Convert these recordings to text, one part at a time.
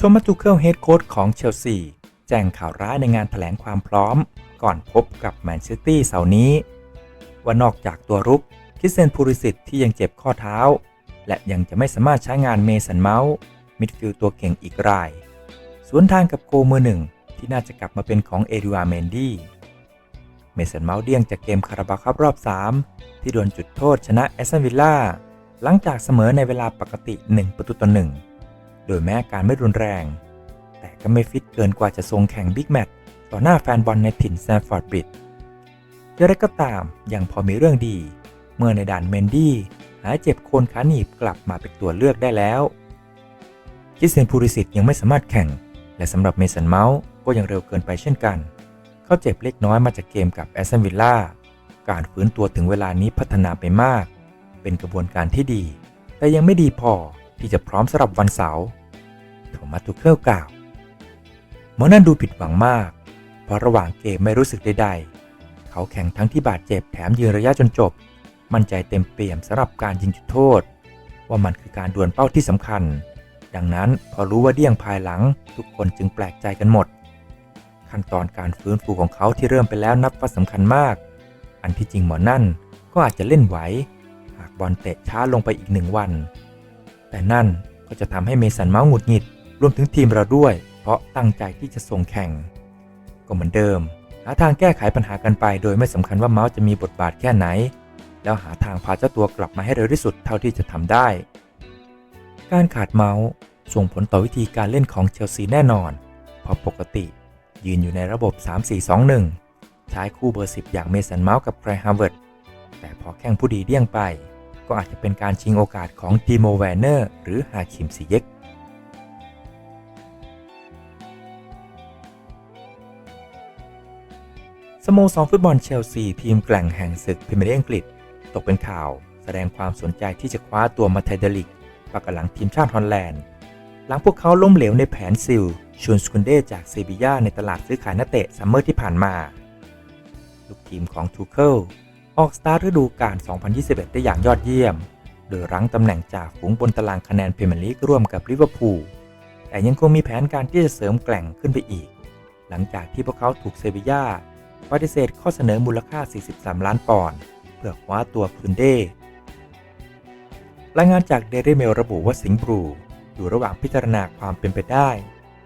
โทมัสทูเคิลเฮดโค้ชของเชลซี แจ้งข่าวร้ายในงานถแถลงความพร้อม ก่อนพบกับแมนซิตี้เสาร์นี้ ว่านอกจากตัวรุกคิสเซนพูริสิตที่ยังเจ็บข้อเท้า และยังจะไม่สามารถใช้งานเมสันเมาส์มิดฟิลด์ตัวเก่งอีกราย สวนทางกับโกมือหนึ่งที่น่าจะกลับมาเป็นของเอดูอาร์เมนดี้เมสันเมาส์เดี้ยงจากเกมคาราบาคัพรอบ 3 ที่โดนจุดโทษชนะแอสตันวิลล่าหลังจากเสมอในเวลาปกติ 1 ประตูต่อหนึ่ง โดยแม้การไม่รุนแรง แต่ก็ไม่ฟิตเกินกว่าจะทรงแข่งบิ๊กแมตช์ต่อหน้าแฟนบอลในถิ่นแซมฟอร์ดบริดจ์อย่างไรก็ตามยังพอมีเรื่องดี เมื่อในด่านเมนดี้หายเจ็บโคนขาหนีบกลับมาเป็นตัวเลือกได้แล้วคิสเซนพูริสิตยังไม่สามารถแข่ง และสำหรับเมสันเมาส์ก็ยังเร็วเกินไปเช่นกัน เขาเจ็บเล็กน้อยมาจากเกมกับแอสตันวิลล่าการฟื้นตัวถึงเวลานี้พัฒนาไปมาก เป็นกระบวนการที่ดี แต่ยังไม่ดีพอที่จะพร้อมสำหรับวันเสาร์ โทมัสทูเคิลกล่าวหมอนั่นดูผิดหวังมาก เพราะระหว่างเกมไม่รู้สึกใดๆ เขาแข่งทั้งที่บาดเจ็บแถมยืนระยะจนจบ มั่นใจเต็มเปี่ยมสำหรับการยิงจุดโทษ ว่ามันคือการดวลเป้าที่สำคัญ ดังนั้นพอรู้ว่าเดี่ยงภายหลัง ทุกคนจึงแปลกใจกันหมด ขั้นตอนการฟื้นฟูของเขาที่เริ่มไปแล้วนับว่าสำคัญมาก อันที่จริงหมอนั่นก็อาจจะเล่นไหว หากบอลเตะช้าลงไปอีกหนึ่งวัน แต่นั่นก็จะทำให้เมสันเมาส์หงุดหงิด รวมถึงทีมเราด้วย เพราะตั้งใจที่จะส่งแข่ง ก็เหมือนเดิม หาทางแก้ไขปัญหากันไป โดยไม่สำคัญว่าเมาส์จะมีบทบาทแค่ไหน แล้วหาทางพาเจ้าตัวกลับมาให้เร็วที่สุดเท่าที่จะทำได้ การขาดเมาส์ส่งผลต่อวิธีการเล่นของเชลซีแน่นอน เพราะปกติ ยืนอยู่ในระบบ 3-4-2-1 ใช้คู่เบอร์ 10 อย่างเมสันเมาส์กับไครฮาร์เวิร์ดแต่พอแข้งผู้ดีเดี่ยงไป ก็อาจจะเป็นการชิงโอกาสของดีโมแวนเนอร์หรือฮาคิมซีเย็ก โมสรฟุตบอลเชลซีทีมแกล่งแห่งศึกพรีเมียร์ลีกอังกฤษ ตกเป็นข่าวแสดงความสนใจที่จะคว้าตัวมาไทเดลิกปากหลังทีมชาติฮอลแลนด์ หลังพวกเขาล้มเหลวในแผนซิลชวนสกุนเดจากเซบีย่าในตลาดซื้อขายนักเตะซัมเมอร์ที่ผ่านมา ลูกทีมของทูเคิลออกสตาร์ทฤดูกาล 2021 ได้อย่างยอดเยี่ยม โดยรั้งตำแหน่งจากฝูงบนตารางคะแนนพรีเมียร์ลีกร่วมกับลิเวอร์พูลแต่ยังคงมีแผนการที่จะเสริมแกล่งขึ้นไปอีก หลังจากที่พวกเขาถูกเซบีย่า ปฏิเสธข้อเสนอมูลค่า 43 ล้านปอนด์เพื่อคว้าตัวคุนเดรายงานจากเดลี่เมลระบุว่าสิงห์บลูอยู่ระหว่างพิจารณาความเป็นไปได้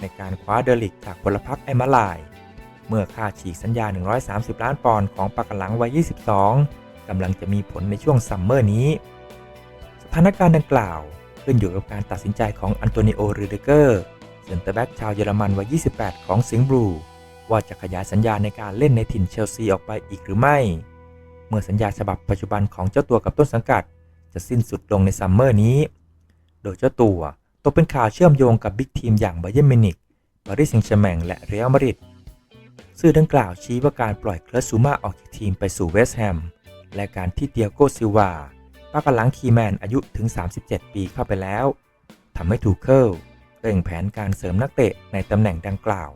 ในการคว้าเดลิกจากพลพรรคไอมาลาย เมื่อค่าฉีกสัญญา 130 ล้านปอนด์ของปากหลังวัย 22 กำลังจะมีผลในช่วงซัมเมอร์นี้ สถานการณ์ดังกล่าวขึ้นอยู่กับการตัดสินใจของอันโตนิโอรูเดเกอร์เซนเตอร์แบ็กชาวเยอรมันวัย 28 ของสิงห์บลู ว่าจะขยายสัญญาในการเล่นในถิ่นเชลซีออกไปอีกหรือไม่ เมื่อสัญญาฉบับปัจจุบันของเจ้าตัวกับต้นสังกัด จะสิ้นสุดลงในซัมเมอร์นี้ โดยเจ้าตัวตกเป็นข่าวเชื่อมโยงกับบิ๊กทีมอย่างไบเยร์นมินิกปารีสแซงต์แชร์แมงและเรอัลมาดริดสื่อดังกล่าวชี้ว่าการปล่อยเคลอร์ซูมาออกจากทีมไปสู่เวสต์แฮมและการที่เตียโกซิลวาป้ากลังคีแมนอายุถึง 37 ปีเข้าไปแล้วทำให้ทูเคิลเร่งแผนการเสริมนักเตะในตำแหน่งดังกล่าว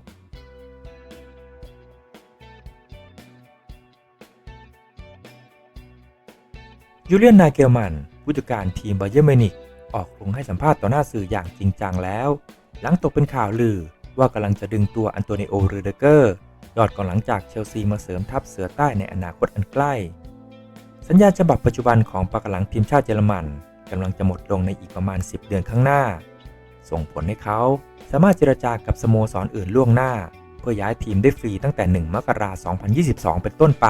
ยูเลียนนาเกลมันผู้จัดการทีมบาเยอร์มินิกออกลงให้สัมภาษณ์ต่อหน้าสื่ออย่างจริงจังแล้ว หลังตกเป็นข่าวลือว่ากำลังจะดึงตัวอันโตนิโอรูเดเกอร์ยอดกองหลังจากเชลซีมาเสริมทัพเสือใต้ในอนาคตอันใกล้ สัญญาฉบับปัจจุบันของปากหลังทีมชาติเยอรมันกำลังจะหมดลงในอีกประมาณ 10 เดือนข้างหน้า ส่งผลให้เขาสามารถเจรจากับสโมสรออื่นล่วงหน้า เพื่อย้ายทีมได้ฟรีตั้งแต่ 1 มกราคม 2022 เป็นต้นไป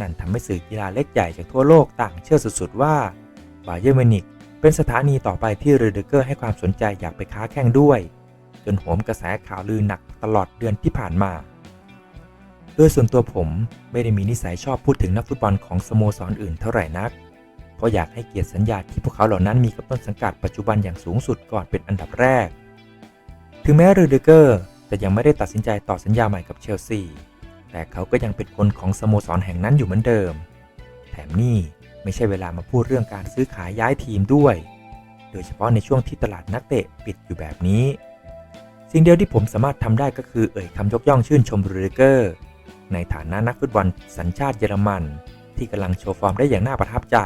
นั่นทำให้สื่อกีฬาเล็กใหญ่จากทั่วโลกต่างเชื่อสุดๆ ว่าบาเยอร์มินิกเป็นสถานีต่อไปที่รูเดเกอร์ให้ความสนใจอยากไปค้าแข่งด้วย จนโหมกระแสข่าวลือหนักตลอดเดือนที่ผ่านมา โดยส่วนตัวผมไม่ได้มีนิสัยชอบพูดถึงนักฟุตบอลของสโมสรออื่นเท่าไหร่นัก เพราะอยากให้เกียรติสัญญาที่พวกเขาเหล่านั้นมีกับต้นสังกัดปัจจุบันอย่างสูงสุดก่อนเป็นอันดับแรก ถึงแม้รูเดเกอร์จะยังไม่ได้ตัดสินใจต่อสัญญาใหม่กับเชลซี แต่เขาก็ยังเป็นคนของสโมสรแห่งนั้นอยู่เหมือนเดิม แถมนี่ไม่ใช่เวลามาพูดเรื่องการซื้อขายย้ายทีมด้วย โดยเฉพาะในช่วงที่ตลาดนักเตะปิดอยู่แบบนี้ สิ่งเดียวที่ผมสามารถทำได้ก็คือเอ่ยคำยกย่องชื่นชมรูเดเกอร์ ในฐานะนักฟุตบอลสัญชาติเยอรมัน ที่กำลังโชว์ฟอร์มได้อย่างน่าประทับใจ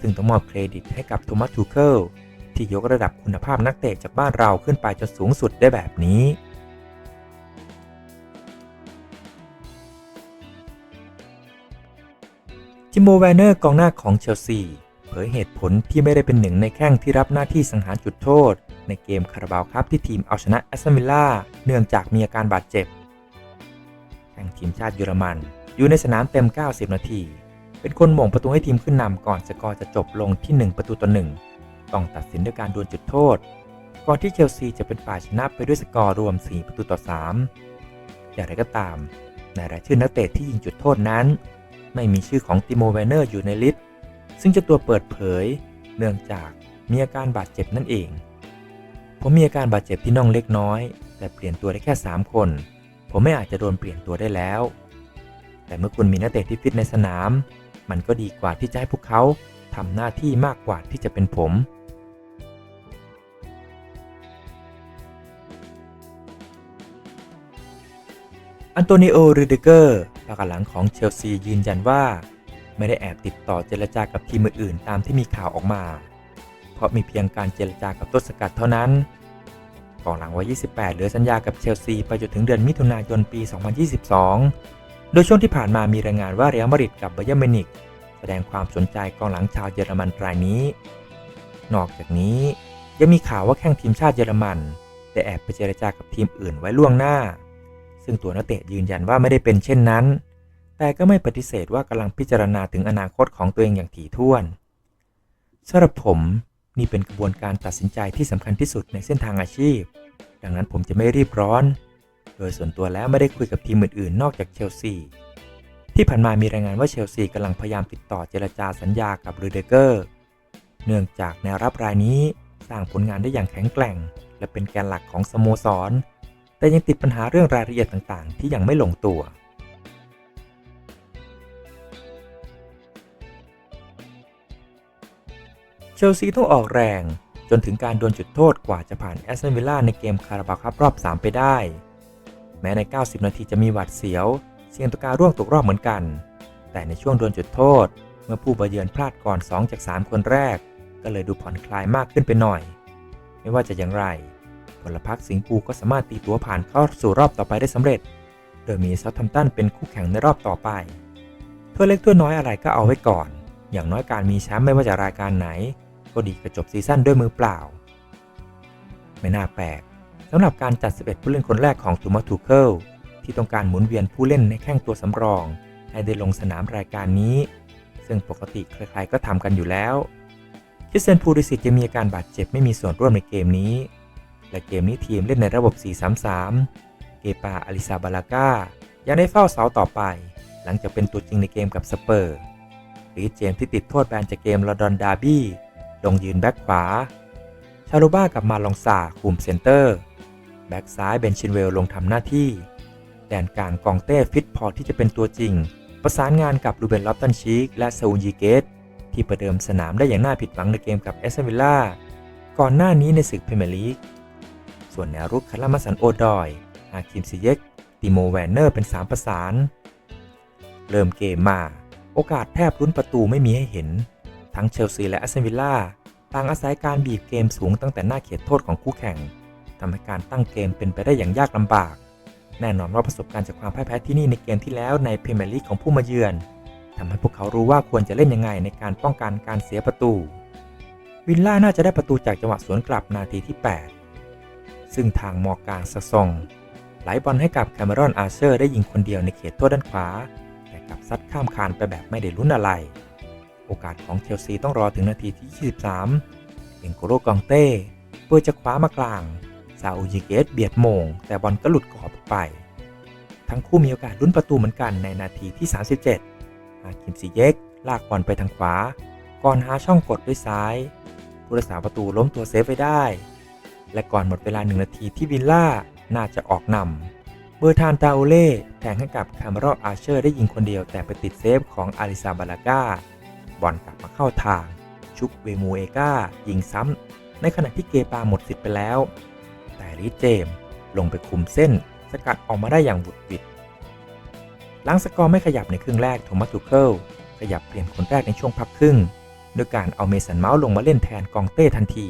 ซึ่งต้องมอบเครดิตให้กับโทมัสทูเคิลที่ยกระดับคุณภาพนักเตะจากบ้านเราขึ้นไปจนสูงสุดได้แบบนี้ มโบแวนเนอร์กองหน้าของเชลซีเผยเหตุผลที่ไม่ได้เป็นหนึ่งในแข้งที่รับหน้าที่สังหารจุดโทษ ในเกมคาราบาวครับที่ทีมเอาชนะแอสตันวิลล่าเนื่องจากมีอาการบาดเจ็บ แข่งทีมชาติเยอรมัน อยู่ในสนามเต็ม 90 นาที เป็นคนหม่งประตูให้ทีมขึ้นนำก่อนสกอร์จะจบลงที่ 1 ประตูต่อ1ต้องตัดสินด้วยการดวลจุดโทษ ก่อนที่เชลซีจะเป็นฝ่ายชนะไปด้วยสกอร์รวม 4 ประตูต่อ 3 อย่างไรก็ตามในรายชื่อนักเตะที่ยิงจุดโทษนั้น ไม่มีชื่อของติโมแวนเนอร์อยู่ในลิสต์ ซึ่งเจะตัวเปิดเผย เนื่องจากมีอาการบาดเจ็บนั่นเอง ผมมีอาการบาดเจ็บที่น่องเล็กน้อย แต่เปลี่ยนตัวได้แค่ 3 คน ผมไม่อาจจะโดนเปลี่ยนตัวได้แล้ว แต่เมื่อคุณมีนักเตะที่ฟิตในสนาม มันก็ดีกว่าที่จะให้พวกเขาทำหน้าที่มากกว่าที่จะเป็นผมอันโตนิโอรูดิเกอร์ ปากหลังของเชลซียืนยันว่า ไม่ได้แอบติดต่อเจรจากับทีมอื่นๆตามที่มีข่าวออกมา เพราะมีเพียงการเจรจากับต้นสกัดเท่านั้นกองหลังวัย 28 เหลือสัญญากับเชลซีไปจนถึงเดือนมิถุนายนปี 2022 โดยช่วงที่ผ่านมามีรายงานว่าเรอัลมาดริดกับไบเยอร์มิวนิกแสดงความสนใจกองหลังชาวเยอรมันรายนี้ นอกจากนี้ยังมีข่าวว่าแข้งทีมชาติเยอรมันได้แอบไปเจรจากับทีมอื่นไว้ล่วงหน้า ซึ่งตัวนักเตะยืนยันว่าไม่ได้เป็นเช่นนั้น แต่ก็ไม่ปฏิเสธว่ากำลังพิจารณาถึงอนาคตของตัวเองอย่างถี่ถ้วนสำหรับผมนี่เป็นกระบวนการตัดสินใจที่สำคัญที่สุดในเส้นทางอาชีพ ดังนั้นผมจะไม่รีบร้อน โดยส่วนตัวแล้วไม่ได้คุยกับทีมอื่นๆ นอกจากเชลซี ที่ผ่านมามีรายงานว่าเชลซีกำลังพยายามติดต่อเจรจาสัญญากับรูเดเกอร์ เนื่องจากแนวรับรายนี้สร้างผลงานได้อย่างแข็งแกร่ง และเป็นแกนหลักของสโมสร แต่ยังติดปัญหาเรื่องรายละเอียดต่างๆ ที่ยังไม่ลงตัว เชลซีต้องออกแรงจนถึงการดวลจุดโทษกว่าจะผ่านแอสตันวิลล่าในเกมคาราบาครับรอบ 3 ไปได้ แม้ใน 90 นาทีจะมีหวัดเสียว เสี่ยงต่อการร่วงตกรอบเหมือนกัน แต่ในช่วงดวลจุดโทษ เมื่อผู้บเยือนพลาดก่อน 2 จาก 3 คนแรก ก็เลยดูผ่อนคลายมากขึ้นไปหน่อย ไม่ว่าจะอย่างไร พลพรรคสิงห์ปูก็สามารถตีตัวผ่านเข้าสู่รอบต่อไปได้สำเร็จ โดยมีเซาท์แฮมตันเป็นคู่แข่งในรอบต่อไปถ้วยเล็กถ้วยน้อยอะไรก็เอาไว้ก่อน อย่างน้อยการมีแชมป์ไม่ว่าจะรายการไหน ก็ดีกว่าจบซีซั่นด้วยมือเปล่า ไม่น่าแปลกสำหรับการจัด 11 ผู้เล่นคนแรกของทูมาทูเคิลที่ต้องการหมุนเวียนผู้เล่นในแข้งตัวสำรอง ให้ได้ลงสนามรายการนี้ ซึ่งปกติใครๆก็ทำกันอยู่แล้วคิสเซนพูริสิตจะมีอาการบาดเจ็บไม่มีส่วนร่วมในเกมนี้ และเกมนี้ทีมเล่นในระบบ 4-3-3 เกปาอลิซาบาลาก้ายังได้เฝ้าเสาต่อไป หลังจากเป็นตัวจริงในเกมกับสเปอร์รีเจมส์ที่ติดโทษแบนจากเกมลอดอนดาร์บี้ ลงยืนแบ็กขวา ชาลูบ้ากับมาลองซาคุมเซนเตอร์ แบ็กซ้ายเบนชินเวลลงทำหน้าที่ แดนกลางกองเต้ฟิตพอที่จะเป็นตัวจริง ประสานงานกับลูเบนลอฟตันชีกและซาอูยีเกต ที่ประเดิมสนามได้อย่างน่าผิดหวังในเกมกับเอสเซวิลล่าก่อนหน้านี้ในศึกพรีเมียร์ลีก ส่วนแนวรุกคารามาสันโอดอยฮาคิมซิเยกติโมแวนเนอร์เป็น 3 ประสาน เริ่มเกมมา โอกาสแทบลุ้นประตูไม่มีให้เห็น ทั้งเชลซีและอสตันวิลล่าต่างอาศัยการบีบเกมสูงตั้งแต่หน้าเขตโทษของคู่แข่งทำให้การตั้งเกมเป็นไปได้อย่างยากลำบาก แน่นอนว่าประสบการณ์จากความพ่ายแพ้ที่นี่ในเกมที่แล้วในพรีเมียร์ลีกของผู้มาเยือนทำให้พวกเขารู้ว่าควรจะเล่นยังไงในการป้องกันการเสียประตู วิลล่าน่าจะได้ประตูจากจังหวะสวนกลับนาทีที่ 8 ซึ่งทางมอกลางซะซองไหลบอลให้กับแคมรอนอาร์เชอร์ได้ยิงคนเดียวในเขตโทษด้านขวา แต่กลับซัดข้ามคานไปแบบไม่ได้ลุ้นอะไร โอกาสของเชลซีต้องรอถึงนาทีที่ 23เอ็นโกโรกองเต้เปิดจากขวามากลางซาอูจิเกตเบียดโมง แต่บอลก็หลุดกรอบออกไป ทั้งคู่มีโอกาสลุ้นประตูเหมือนกันในนาทีที่ 37ฮาคิมซิเยกลากบอลไปทางขวา ก่อนหาช่องกดด้วยซ้ายผู้รักษาประตูล้มตัวเซฟไว้ได้ และก่อนหมดเวลาหนึ่งนาทีที่วิลล่าน่าจะออกนำเบอร์ทานตาโอเล่แทงให้กับคาร์มารออาเชอร์ได้ยิงคนเดียวแต่ไปติดเซฟของอาริซาบาลาก้าบอลกลับมาเข้าทาง ชุกเวมูเอก้ายิงซ้ำในขณะที่เกปาหมดสิทธิ์ไปแล้ว แต่ริเจมลงไปคุมเส้น สกัดออกมาได้อย่างบุดวิดหลังสกอร์ไม่ขยับในครึ่งแรกโทมัสทูเคิลขยับเปลี่ยนคนแรกในช่วงพักครึ่งโดยการเอาเมสันเมาส์ลงมาเล่นแทนกองเต้ทันที